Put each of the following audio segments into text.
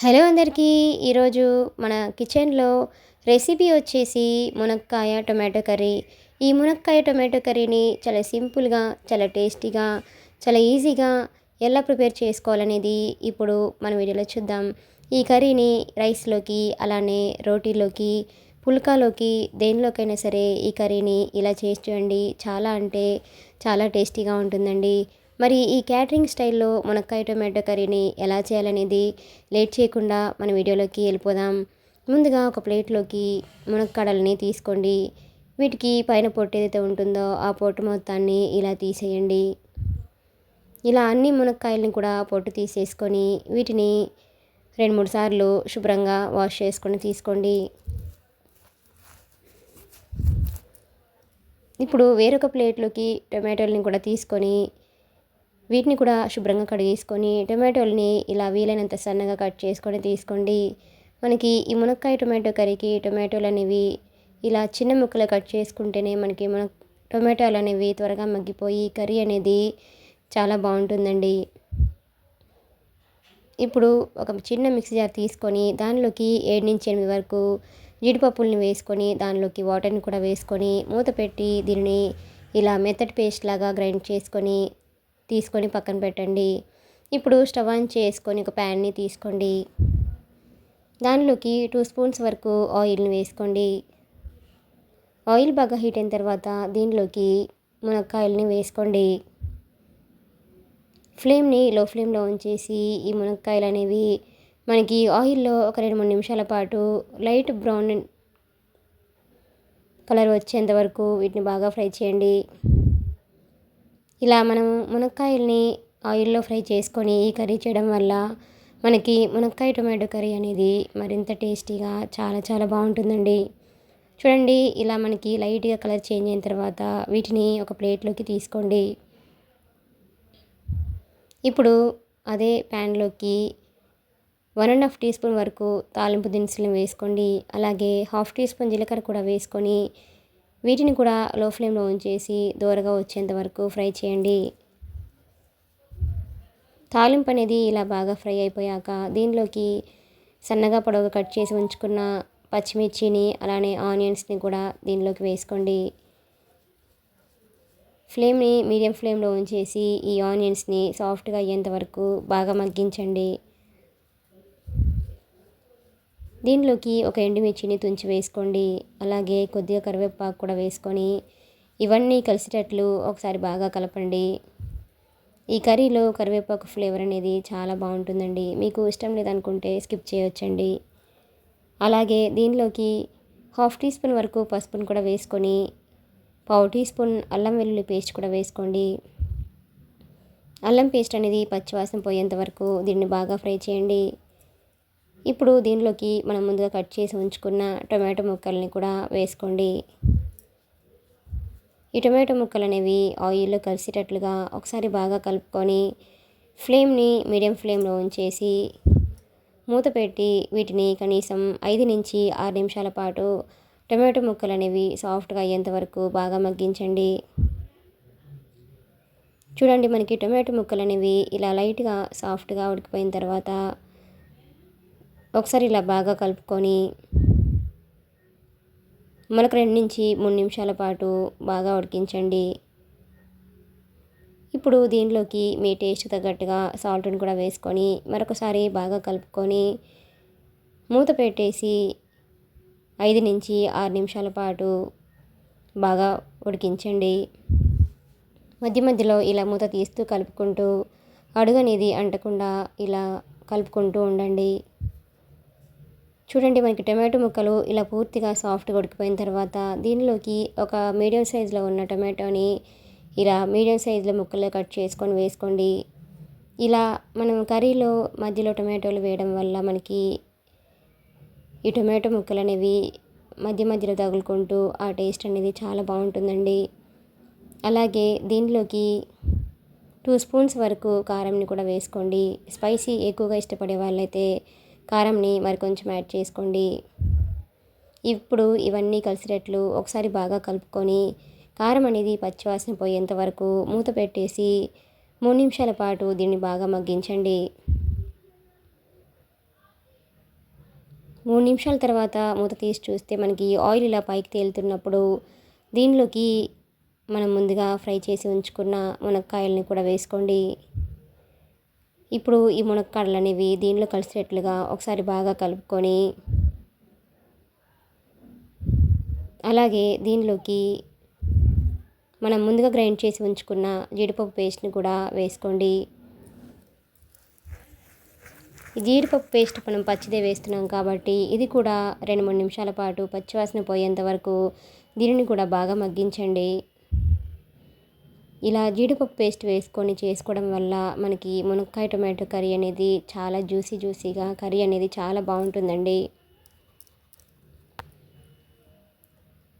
Hello అందరికీ. ఈరోజు మన కిచెన్లో రెసిపీ వచ్చేసి మునక్కాయ టొమాటో కర్రీ. ఈ మునక్కాయ టొమాటో కర్రీని చాలా సింపుల్గా చాలా టేస్టీగా చాలా ఈజీగా ఎలా ప్రిపేర్ చేసుకోవాలనేది ఇప్పుడు మన వీడియోలో చూద్దాం. ఈ కర్రీని రైస్లోకి అలానే రోటీలోకి పుల్కాలోకి దేనిలోకైనా సరే ఈ కర్రీని ఇలా చేసి చూడండి. చాలా అంటే చాలా టేస్టీగా ఉంటుందండి. మరి ఈ క్యాటరింగ్ స్టైల్లో మునక్కాయ టొమాటో కర్రీని ఎలా చేయాలనేది లేట్ చేయకుండా మన వీడియోలోకి వెళ్ళిపోదాం. ముందుగా ఒక ప్లేట్లోకి మునక్కాడల్ని తీసుకోండి. వీటికి పైన పొట్టు ఏదైతే ఉంటుందో ఆ పొట్టు మొత్తాన్ని ఇలా తీసేయండి. ఇలా అన్ని మునక్కాయలని కూడా పొట్టు తీసేసుకొని వీటిని రెండు మూడు సార్లు శుభ్రంగా వాష్ చేసుకొని తీసుకోండి. ఇప్పుడు వేరొక ప్లేట్లోకి టొమాటోలని కూడా తీసుకొని వీటిని కూడా శుభ్రంగా కడిగేసుకొని టొమాటోల్ని ఇలా వీలైనంత సన్నగా కట్ చేసుకొని తీసుకోండి. మనకి ఈ మునక్కాయ టొమాటో కర్రీకి టొమాటోలు అనేవి ఇలా చిన్న ముక్కలు కట్ చేసుకుంటేనే మనకి మన టొమాటోలు అనేవి త్వరగా మగ్గిపోయి కర్రీ అనేది చాలా బాగుంటుందండి. ఇప్పుడు ఒక చిన్న మిక్సీ జార్ తీసుకొని దానిలోకి ఏడు నుంచి ఎనిమిది వరకు జీడిపప్పుల్ని వేసుకొని దానిలోకి వాటర్ని కూడా వేసుకొని మూత పెట్టి దీనిని ఇలా మెత్తటి పేస్ట్ లాగా గ్రైండ్ చేసుకొని తీసుకొని పక్కన పెట్టండి. ఇప్పుడు స్టవ్ ఆన్ చేసుకొని ఒక ప్యాన్ని తీసుకోండి. దానిలోకి టూ స్పూన్స్ వరకు ఆయిల్ని వేసుకోండి. ఆయిల్ బాగా హీట్ అయిన తర్వాత దీనిలోకి మునక్కాయలని వేసుకోండి. ఫ్లేమ్ని లో ఫ్లేమ్లో ఉంచేసి ఈ మునక్కాయలు అనేవి మనకి ఆయిల్లో ఒక రెండు మూడు నిమిషాల పాటు లైట్ బ్రౌన్ కలర్ వచ్చేంత వరకు వీటిని బాగా ఫ్రై చేయండి. ఇలా మనం మునక్కాయల్ని ఆయిల్లో ఫ్రై చేసుకొని ఈ కర్రీ చేయడం వల్ల మనకి మునక్కాయ టొమాటో కర్రీ అనేది మరింత టేస్టీగా చాలా చాలా బాగుంటుందండి. చూడండి ఇలా మనకి లైట్గా కలర్ చేంజ్ అయిన తర్వాత వీటిని ఒక ప్లేట్లోకి తీసుకోండి. ఇప్పుడు అదే ప్యాన్లోకి one and half teaspoon వరకు తాలింపు దినుసులను వేసుకోండి. అలాగే హాఫ్ టీ స్పూన్ జీలకర్ర కూడా వేసుకొని వీటిని కూడా లో ఫ్లేమ్లో ఉంచేసి దూరగా వచ్చేంత వరకు ఫ్రై చేయండి. తాలింపు అనేది ఇలా బాగా ఫ్రై అయిపోయాక దీనిలోకి సన్నగా పొడవుగా కట్ చేసి ఉంచుకున్న పచ్చిమిర్చిని అలానే ఆనియన్స్ని కూడా దీనిలోకి వేసుకోండి. ఫ్లేమ్ని మీడియం ఫ్లేమ్లో ఉంచేసి ఈ ఆనియన్స్ని సాఫ్ట్గా అయ్యేంత వరకు బాగా మగ్గించండి. దీనిలోకి ఒక ఎండుమిర్చిని తుంచి వేసుకోండి. అలాగే కొద్దిగా కరివేపాకు కూడా వేసుకొని ఇవన్నీ కలిసేటట్లు ఒకసారి బాగా కలపండి. ఈ కర్రీలో కరివేపాకు ఫ్లేవర్ అనేది చాలా బాగుంటుందండి. మీకు ఇష్టం లేదనుకుంటే స్కిప్ చేయొచ్చండి. అలాగే దీనిలోకి హాఫ్ టీ స్పూన్ వరకు పసుపును కూడా వేసుకొని పావు టీ స్పూన్ అల్లం వెల్లుల్లి పేస్ట్ కూడా వేసుకోండి. అల్లం పేస్ట్ అనేది పచ్చివాసన పోయేంత వరకు దీన్ని బాగా ఫ్రై చేయండి. ఇప్పుడు దీనిలోకి మనం ముందుగా కట్ చేసి ఉంచుకున్న టొమాటో ముక్కల్ని కూడా వేసుకోండి. ఈ టొమాటో ముక్కలు అనేవి ఆయిల్లో కలిసేటట్లుగా ఒకసారి బాగా కలుపుకొని ఫ్లేమ్ని మీడియం ఫ్లేమ్లో ఉంచేసి మూత పెట్టి వీటిని కనీసం ఐదు నుంచి ఆరు నిమిషాల పాటు టొమాటో ముక్కలు అనేవి సాఫ్ట్గా అయ్యేంత వరకు బాగా మగ్గించండి. చూడండి మనకి టొమాటో ముక్కలు అనేవి ఇలా లైట్గా సాఫ్ట్గా ఉడికిపోయిన తర్వాత ఒకసారి ఇలా బాగా కలుపుకొని మనకు రెండు నుంచి మూడు నిమిషాల పాటు బాగా ఉడికించండి. ఇప్పుడు దీనిలోకి మీ టేస్ట్ తగ్గట్టుగా సాల్ట్ని కూడా వేసుకొని మరొకసారి బాగా కలుపుకొని మూత పెట్టేసి ఐదు నుంచి ఆరు నిమిషాల పాటు బాగా ఉడికించండి. మధ్య మధ్యలో ఇలా మూత తీస్తూ కలుపుకుంటూ అడుగు అనేది అంటకుండా ఇలా కలుపుకుంటూ ఉండండి. చూడండి మనకి టమాటో ముక్కలు ఇలా పూర్తిగా సాఫ్ట్గా ఉడికిపోయిన తర్వాత దీనిలోకి ఒక మీడియం సైజులో ఉన్న టమాటోని ఇలా మీడియం సైజులో ముక్కలు కట్ చేసుకొని వేసుకోండి. ఇలా మనం కర్రీలో మధ్యలో టమాటోలు వేయడం వల్ల మనకి ఈ టొమాటో ముక్కలు అనేవి మధ్య మధ్యలో తగులుకుంటూ ఆ టేస్ట్ అనేది చాలా బాగుంటుందండి. అలాగే దీనిలోకి టూ స్పూన్స్ వరకు కారంని కూడా వేసుకోండి. స్పైసీ ఎక్కువగా ఇష్టపడే వాళ్ళైతే కారంని మరి కొంచెం యాడ్ చేసుకోండి. ఇప్పుడు ఇవన్నీ కలిసినట్లు ఒకసారి బాగా కలుపుకొని కారం అనేది పచ్చివాసన పోయేంత వరకు మూత పెట్టేసి మూడు నిమిషాల పాటు దీన్ని బాగా మగ్గించండి. మూడు నిమిషాల తర్వాత మూత తీసి చూస్తే మనకి ఆయిల్ ఇలా పైకి తేలుతున్నప్పుడు దీనిలోకి మనం ముందుగా ఫ్రై చేసి ఉంచుకున్న మునక్కాయల్ని కూడా వేసుకోండి. ఇప్పుడు ఈ మునక్కాడలు అనేవి దీనిలో కలిసేటట్లుగా ఒకసారి బాగా కలుపుకొని అలాగే దీనిలోకి మనం ముందుగా గ్రైండ్ చేసి ఉంచుకున్న జీడిపప్పు పేస్ట్ని కూడా వేసుకోండి. జీడిపప్పు పేస్ట్ మనం పచ్చిదే వేస్తున్నాం కాబట్టి ఇది కూడా రెండు మూడు నిమిషాల పాటు పచ్చివాసన పోయేంత వరకు దీనిని కూడా బాగా మగ్గించండి. ఇలా జీడిపప్పు పేస్ట్ వేసుకొని చేసుకోవడం వల్ల మనకి మునక్కాయ టొమాటో కర్రీ అనేది చాలా జ్యూసీ జ్యూసీగా కర్రీ అనేది చాలా బాగుంటుందండి.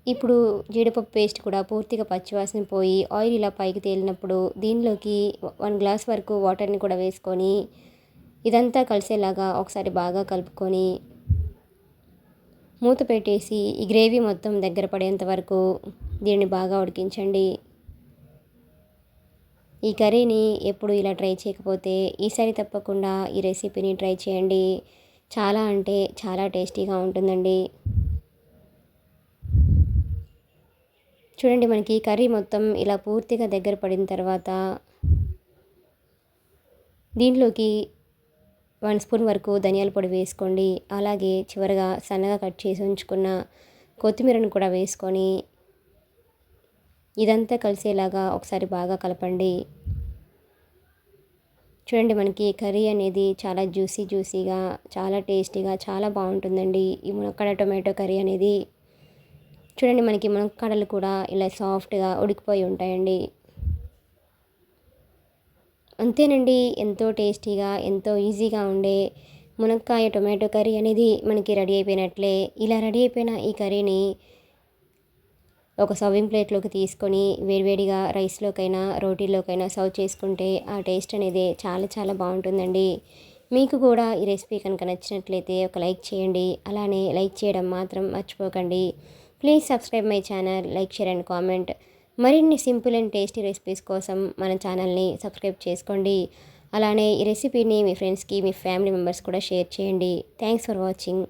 ఇప్పుడు జీడిపప్పు పేస్ట్ కూడా పూర్తిగా పచ్చివాసన పోయి ఆయిల్ ఇలా పైకి తేలినప్పుడు దీనిలోకి వన్ గ్లాస్ వరకు వాటర్ని కూడా వేసుకొని ఇదంతా కలిసేలాగా ఒకసారి బాగా కలుపుకొని మూత పెట్టేసి ఈ గ్రేవీ మొత్తం దగ్గర పడేంత వరకు దీన్ని బాగా ఉడికించండి. ఈ కర్రీని ఎప్పుడు ఇలా ట్రై చేయకపోతే ఈసారి తప్పకుండా ఈ రెసిపీని ట్రై చేయండి. చాలా అంటే చాలా టేస్టీగా ఉంటుందండి. చూడండి మనకి కర్రీ మొత్తం ఇలా పూర్తిగా దగ్గర పడిన తర్వాత దీంట్లోకి వన్ స్పూన్ వరకు ధనియాల పొడి వేసుకోండి. అలాగే చివరగా సన్నగా కట్ చేసి ఉంచుకున్న కొత్తిమీరను కూడా వేసుకొని ఇదంతా కలిసేలాగా ఒకసారి బాగా కలపండి. చూడండి మనకి కర్రీ అనేది చాలా జ్యూసీ జ్యూసీగా చాలా టేస్టీగా చాలా బాగుంటుందండి. ఈ మునక్కడ టొమాటో కర్రీ అనేది చూడండి మనకి మునక్కాడలు కూడా ఇలా సాఫ్ట్గా ఉడికిపోయి ఉంటాయండి. అంతేనండి ఎంతో టేస్టీగా ఎంతో ఈజీగా ఉండే మునక్కాయ టొమాటో కర్రీ అనేది మనకి రెడీ అయిపోయినట్లే. ఇలా రెడీ అయిపోయిన ఈ కర్రీని ఒక సర్వింగ్ ప్లేట్లోకి తీసుకొని వేడివేడిగా రైస్లోకైనా రోటీలోకైనా సర్వ్ చేసుకుంటే ఆ టేస్ట్ అనేది చాలా చాలా బాగుంటుందండి. మీకు కూడా ఈ రెసిపీ కనుక నచ్చినట్లయితే ఒక లైక్ చేయండి. అలానే లైక్ చేయడం మాత్రం మర్చిపోకండి. Please subscribe my channel like share and comment మరిన్ని సింపుల్ అండ్ టేస్టీ రెసిపీస్ కోసం మన ఛానల్ని సబ్స్క్రైబ్ చేసుకోండి. అలానే ఈ రెసిపీని మీ ఫ్రెండ్స్కి మీ ఫ్యామిలీ మెంబర్స్ కూడా షేర్ చేయండి. Thanks for watching